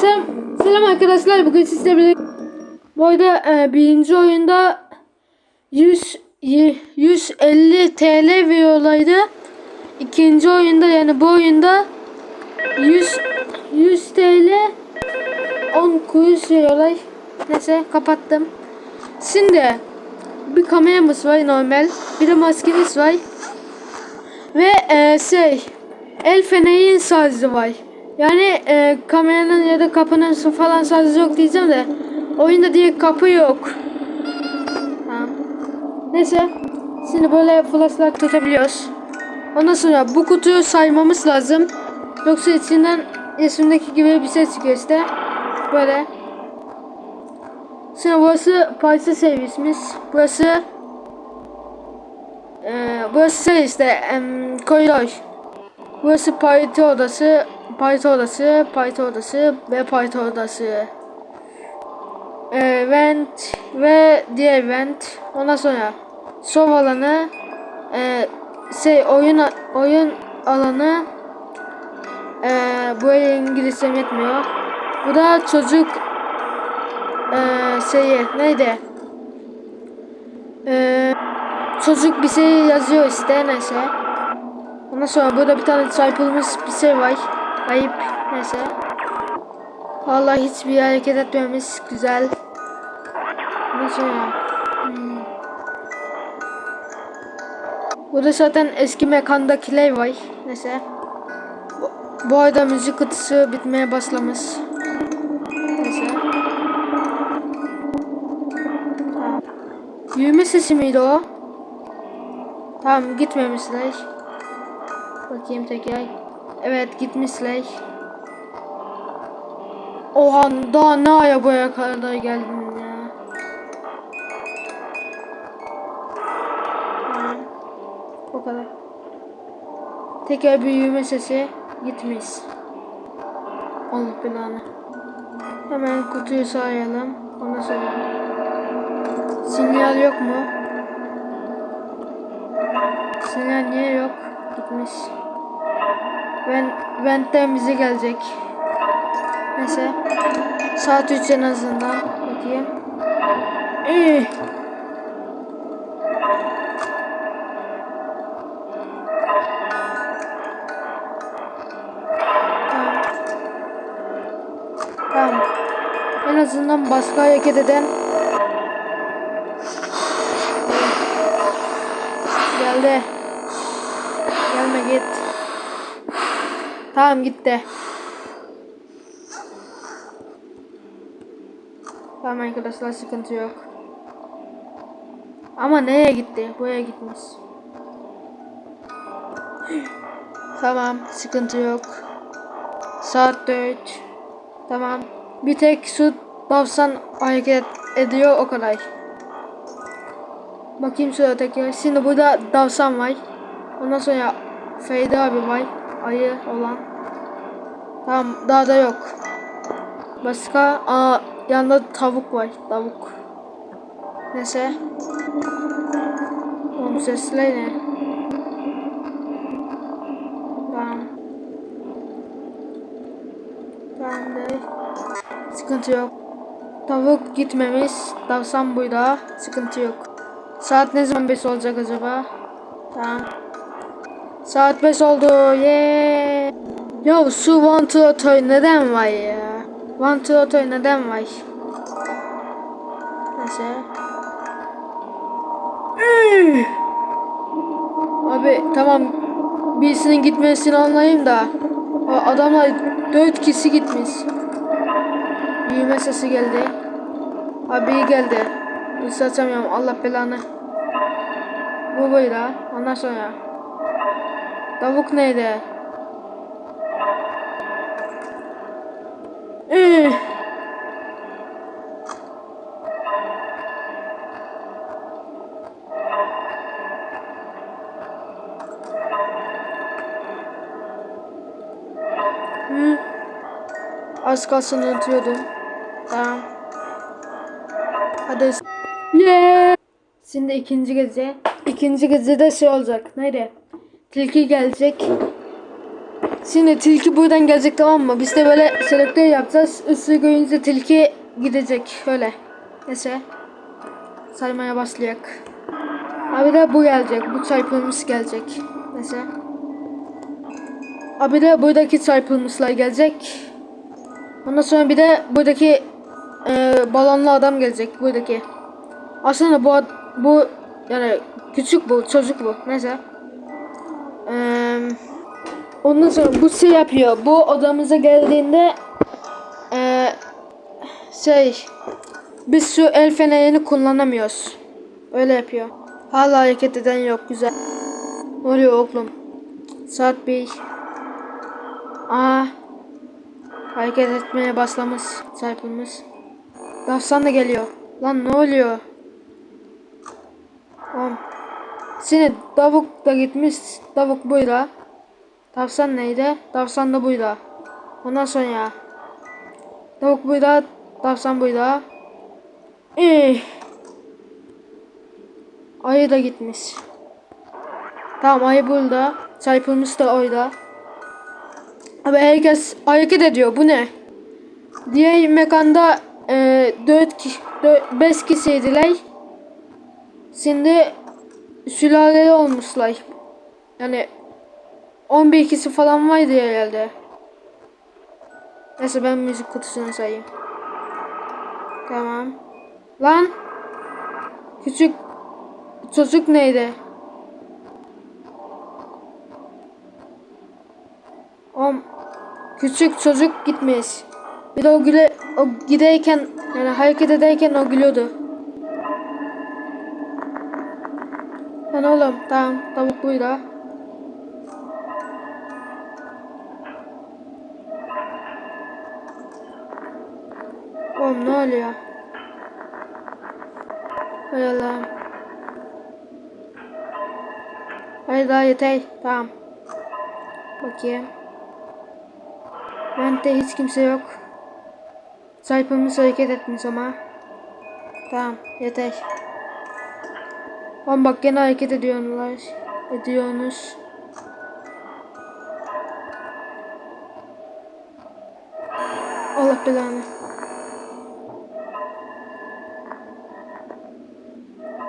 Selam, selam arkadaşlar. Bugün sizle birlikte bu arada e, birinci oyunda 100 y- 150 TL veriyorlardı. İkinci oyunda yani bu oyunda 100 100 TL 10 kuruş veriyorlar. Neyse kapattım. Şimdi bir kameramız var normal. Bir de maskemiz var. Ve e, şey el fenerin şarjı var. Yani e, kameranın ya da kapının falan şarjı yok diyeceğim de oyunda diye kapı yok. Tamam. Neyse. Şimdi böyle flashlar tutabiliyoruz. Ondan sonra bu kutuyu saymamız lazım. Yoksa içinden resimdeki gibi bir şey çıkıyor işte. Böyle. Sonra burası parça servisimiz. Burası ee, burası şey işte em, koridor. Burası parti odası, parti odası, parti odası ve parti odası. Ee, vent ve diğer vent. Ondan sonra şov alanı, e, şey oyun oyun alanı. E, böyle İngilizcem yetmiyor. Bu da çocuk e, şeyi neydi? Eee Çocuk bir şey yazıyor işte neyse. Ondan sonra burada bir tane çarpılmış bir şey var. Kayıp neyse. Vallahi hiçbir hareket etmemiş güzel. Ondan sonra. Hmm. Burada zaten eski mekandakiler var. Neyse. Bu, bu arada müzik kutusu bitmeye başlamış. Neyse. Tamam. Yürüme sesi miydi o? Tamam gitmemişler. Bakayım tekrar. Evet gitmişler. Oha daha ne arabaya kadar geldin ya. Tamam. O kadar. Tekrar bir yürüme sesi gitmiş. Allah belanı. Hemen kutuyu sayalım. Ondan sonra. Sinyal yok mu? Sinyal niye yok? Gitmiş. Ben Vent'ten bize gelecek. Neyse. Saat 3 en azından. Bakayım. Üh. Tamam. Tamam. En azından başka hareket eden Geldi. Gelme git. Tamam gitti. Tamam arkadaşlar sıkıntı yok. Ama nereye gitti? Buraya gitmiş. tamam sıkıntı yok. Saat 4. Tamam. Bir tek su davsan hareket ediyor o kadar. Bakayım şurada tekrar. Şimdi burada davsan var. Ondan sonra Feride abi var. Ayı olan. Tamam daha da yok. Başka aa yanında tavuk var. Tavuk. Neyse. Oğlum sesler ne? Tamam. Tamam değil. Sıkıntı yok. Tavuk gitmemiş. Davsan burada. Sıkıntı yok. Saat ne zaman 5 olacak acaba? Tamam. Saat 5 oldu. Yeah. Ya şu vantilatör neden var ya? Vantilatör neden var? Neyse. Üh! Abi tamam birisinin gitmesini anlayayım da adamlar 4 kişi gitmiş. Büyüme sesi geldi. Abi geldi. Hiç açamıyorum Allah belanı. Bu böyle. Ondan sonra. Tavuk neydi? Üh. Hı. Az kalsın unutuyordum. Tamam. Hadi. Yeah. Şimdi ikinci gece. İkinci gecede şey olacak. Neydi? Tilki gelecek. Şimdi tilki buradan gelecek tamam mı? Biz de böyle selektör yapacağız. Üstü görünce tilki gidecek. Öyle. Neyse. Saymaya başlayak. Abi de bu gelecek. Bu çarpılmış gelecek. Neyse. Abi de buradaki çarpılmışlar gelecek. Ondan sonra bir de buradaki e, balonlu adam gelecek. Buradaki. Aslında bu bu yani küçük bu çocuk bu. Neyse. Eee Ondan sonra bu şey yapıyor. Bu odamıza geldiğinde eee şey biz şu el fenerini kullanamıyoruz. Öyle yapıyor. Hala hareket eden yok. Güzel. Ne oluyor oğlum? Saat bir. Aa. Hareket etmeye başlamış. Çarpılmış. Gafsan da geliyor. Lan ne oluyor? Tamam. Şimdi Davuk da gitmiş. Davuk buyla. Tavsan neydi? Tavsan da buydu. Ondan sonra. Tavuk buydu. Tavsan buydu. Eh. Ayı da gitmiş. Tamam ayı burada. Çarpılmış da oyda. Abi herkes hareket ediyor. Bu ne? Diğer mekanda e, 4 kişi 5 kişiydiler. Şimdi sülaleli olmuşlar. Yani 11 kişi falan vardı herhalde. Neyse ben müzik kutusunu sayayım. Tamam. Lan. Küçük çocuk neydi? O küçük çocuk gitmiş. Bir de o güle o giderken yani hareket ederken o gülüyordu. Lan oğlum tamam tavuk buydu. Oğlum ne oluyor? Hay Allah'ım. Hayır daha yeter. Tamam. Bakayım. Bende hiç kimse yok. Çarpılmış hareket etmiş ama. Tamam yeter. Oğlum bak gene hareket ediyorlar. Ediyorsunuz. Allah belanı.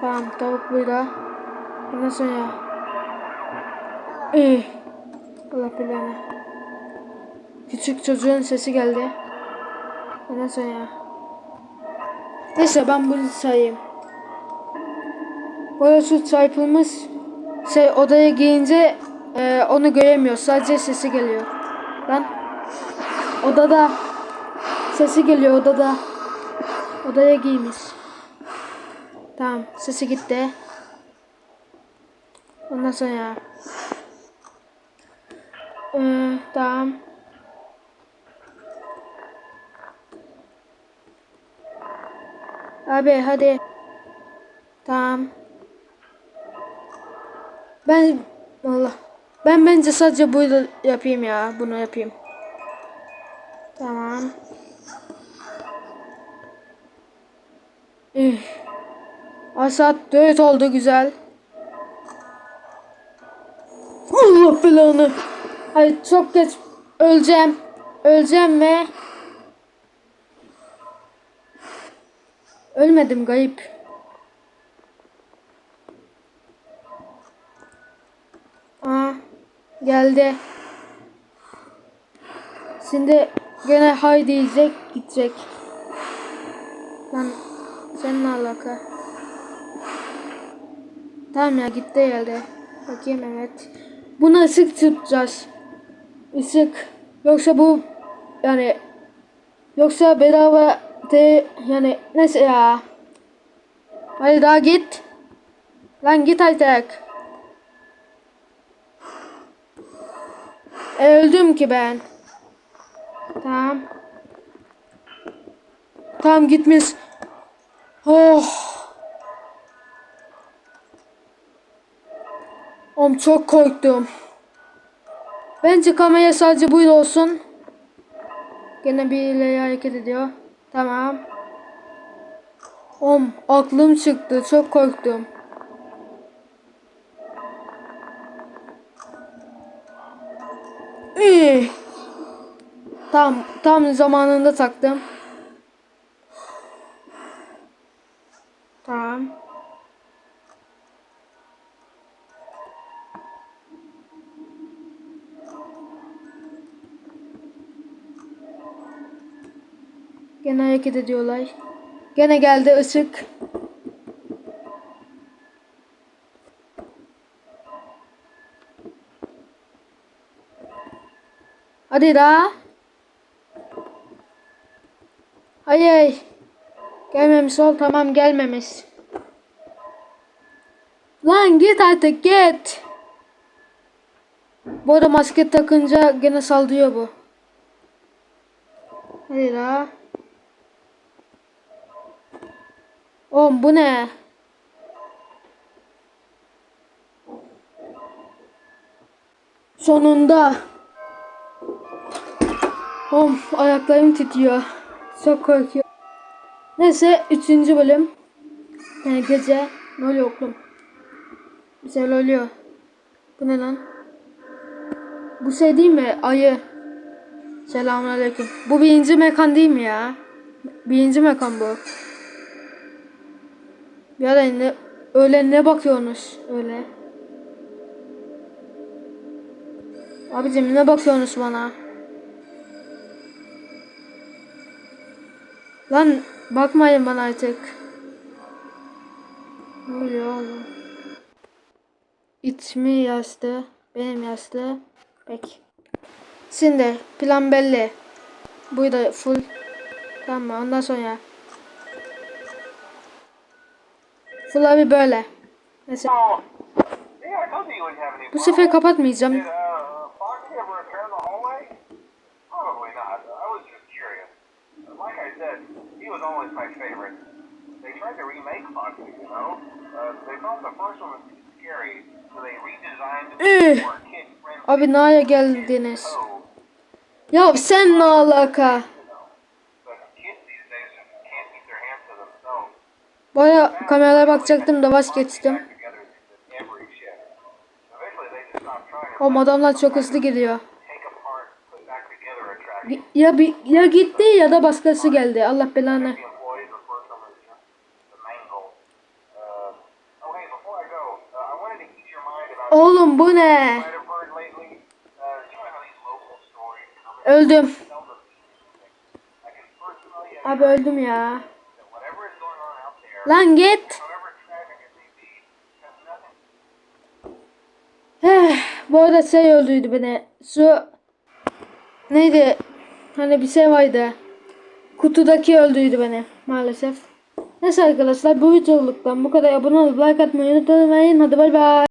Tamam tavuk burada. Ondan sonra. Eh. Allah belanı. Küçük çocuğun sesi geldi. Ondan sonra. Neyse ben bunu sayayım. Burası çarpılmış. Şey odaya girince e, onu göremiyor. Sadece sesi geliyor. Lan. Odada. Sesi geliyor odada. Odaya giymiş. Tamam sesi gitti. Ondan sonra ee, tamam. Abi hadi. Tamam. Ben Allah. Ben bence sadece bunu yapayım ya. Bunu yapayım. Tamam. Üh. Ay saat 4 oldu güzel. Allah belanı. Ay çok geç öleceğim. Öleceğim ve ölmedim gayip. Geldi. Şimdi gene hay diyecek gidecek. Lan seninle alaka. Tamam ya gitti geldi. Bakayım evet. Buna ışık tutacağız. Işık. Yoksa bu yani yoksa bedava de yani neyse ya. Hadi daha git. Lan git artık. Öldüm ki ben. Tamam. Tamam gitmiş. Oh. Oğlum çok korktum. Bence kamera sadece buydu olsun. Gene birileri hareket ediyor. Tamam. Oğlum aklım çıktı. Çok korktum. Üh. Tam tam zamanında taktım. Tamam. Gene hareket ediyorlar. Gene geldi ışık. Hadi daha. Hayır. Gelmemiş ol tamam gelmemiş. Lan git artık git. Bu arada maske takınca gene saldırıyor bu. Hadi daha. Oğlum bu ne? Sonunda. Oğlum ayaklarım titriyor. Çok korkuyorum. Neyse 3. bölüm. Yani gece. Ne oluyor? Bir şeyler oluyor. Bu ne lan? Bu şey değil mi? Ayı. Selamünaleyküm. Bu birinci mekan değil mi ya? Birinci mekan bu. Ya da ne öyle ne bakıyorsunuz öyle? Abicim ne bakıyorsunuz bana? Lan bakmayın bana artık. Ne oluyor oğlum? İç mi? Benim yaşlı. Peki. Şimdi plan belli. Bu da full. Tamam? Ondan sonra. Full abi böyle. Mesela bu sefer kapatmayacağım. Like I said, he was always my favorite. They tried to remake Foxy, you know? Uh, they felt the first one was too scary, so they redesigned it Üh. more kid-friendly. Abi naya geldiniz? Ya sen ne alaka? Baya kameralara bakacaktım da vazgeçtim. O adamlar çok hızlı geliyor. Ya bir ya gitti ya da başkası geldi. Allah belanı. Oğlum bu ne? Öldüm. Abi öldüm ya. Lan git. bu arada şey öldüydü beni. Şu neydi? Hani bir şey vardı. Kutudaki öldüydü beni maalesef. Neyse arkadaşlar bu videoluktan bu kadar abone olup like atmayı unutmayın. Hadi bay bay.